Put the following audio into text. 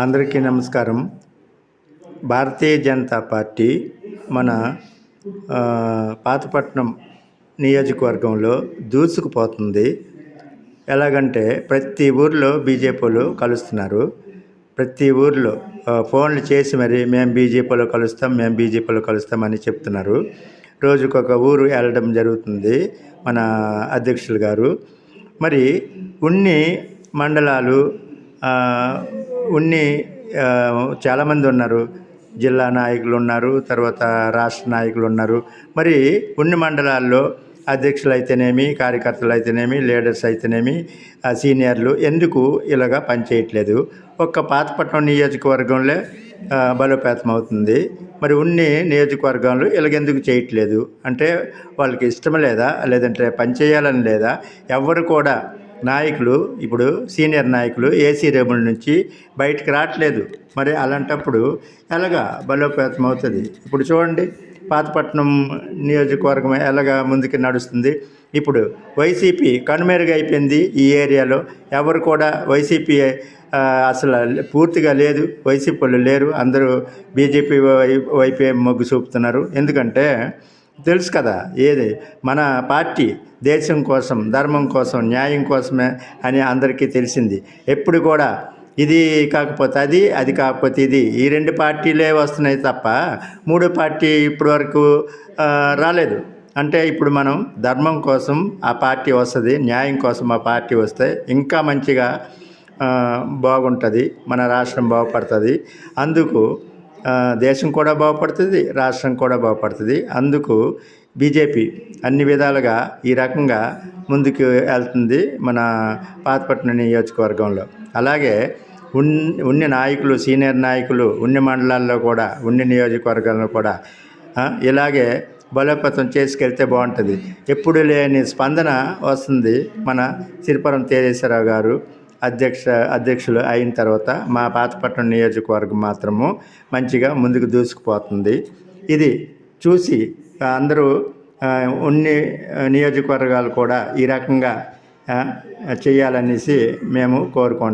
అందరికీ నమస్కారం. భారతీయ జనతా పార్టీ మన పాతపట్నం నియోజకవర్గంలో దూసుకుపోతుంది. ఎలాగంటే ప్రతి ఊర్లో బీజేపీలు కలుస్తున్నారు. ప్రతి ఊర్లో ఫోన్లు చేసి మరి మేము బీజేపీలో కలుస్తాం మేము బీజేపీలో కలుస్తామని చెప్తున్నారు. రోజుకొక ఊరు వెళ్ళడం జరుగుతుంది మన అధ్యక్షులు గారు. మరి ఉన్ని మండలాలు ఉన్ని చాలామంది ఉన్నారు. జిల్లా నాయకులు ఉన్నారు తర్వాత రాష్ట్ర నాయకులు ఉన్నారు మరి ఉన్ని మండలాల్లో అధ్యక్షులు అయితేనేమి కార్యకర్తలు అయితేనేమి లీడర్స్ అయితేనేమి ఆ సీనియర్లు ఎందుకు ఇలాగా పనిచేయట్లేదు? ఒక్క పాతపట్నం నియోజకవర్గంలో బలోపేతం అవుతుంది. మరి ఉన్ని నియోజకవర్గంలో ఇలాగెందుకు చేయట్లేదు? అంటే వాళ్ళకి ఇష్టం లేదా? లేదంటే పనిచేయాలని లేదా? ఎవరు కూడా నాయకులు ఇప్పుడు సీనియర్ నాయకులు ఏసీ రేబుల్ నుంచి బయటకు రావట్లేదు. మరి అలాంటప్పుడు ఎలాగా బలోపేతం అవుతుంది? ఇప్పుడు చూడండి పాతపట్నం నియోజకవర్గం ఎలాగా ముందుకు నడుస్తుంది? ఇప్పుడు వైసీపీ కనుమేరుగా అయిపోయింది ఈ ఏరియాలో. ఎవరు కూడా వైసీపీ అసలు పూర్తిగా లేదు. వైసీపీ వాళ్ళు లేరు. అందరూ బీజేపీ వై- వైపే మొగ్గు చూపుతున్నారు. ఎందుకంటే తెలుసు కదా ఏది? మన పార్టీ దేశం కోసం ధర్మం కోసం న్యాయం కోసమే అని అందరికీ తెలిసింది. ఎప్పుడు కూడా ఇది కాకపోతే అది అది కాకపోతే ఇది. ఈ రెండు పార్టీలే వస్తున్నాయి తప్ప మూడో పార్టీ ఇప్పటి వరకు రాలేదు. అంటే ఇప్పుడు మనం ధర్మం కోసం ఆ పార్టీ వస్తుంది న్యాయం కోసం ఆ పార్టీ వస్తే ఇంకా మంచిగా బాగుంటుంది మన రాష్ట్రం బాగుపడుతుంది. అందుకు దేశం కూడా బాగుపడుతుంది రాష్ట్రం కూడా బాగుపడుతుంది. అందుకు బీజేపీ అన్ని విధాలుగా ఈ రకంగా ముందుకు వెళ్తుంది మన పాతపట్నం నియోజకవర్గంలో. అలాగే ఉన్ ఉన్ని నాయకులు సీనియర్ నాయకులు ఉన్ని మండలాల్లో కూడా ఉన్ని నియోజకవర్గాల్లో కూడా ఇలాగే బలోపేతం చేసుకెళ్తే బాగుంటుంది. ఎప్పుడు లేని స్పందన వస్తుంది మన సిరిపురం తేజేశ్వరరావు గారు. అధ్యక్ష అధ్యక్షులు అయిన తర్వాత మా పాతపట్నం నియోజకవర్గం మాత్రము మంచిగా ముందుకు దూసుకుపోతుంది. ఇది చూసి అందరూ ఉన్ని నియోజకవర్గాలు కూడా ఈ రకంగా చేయాలనేసి మేము కోరుకుంటున్నాం.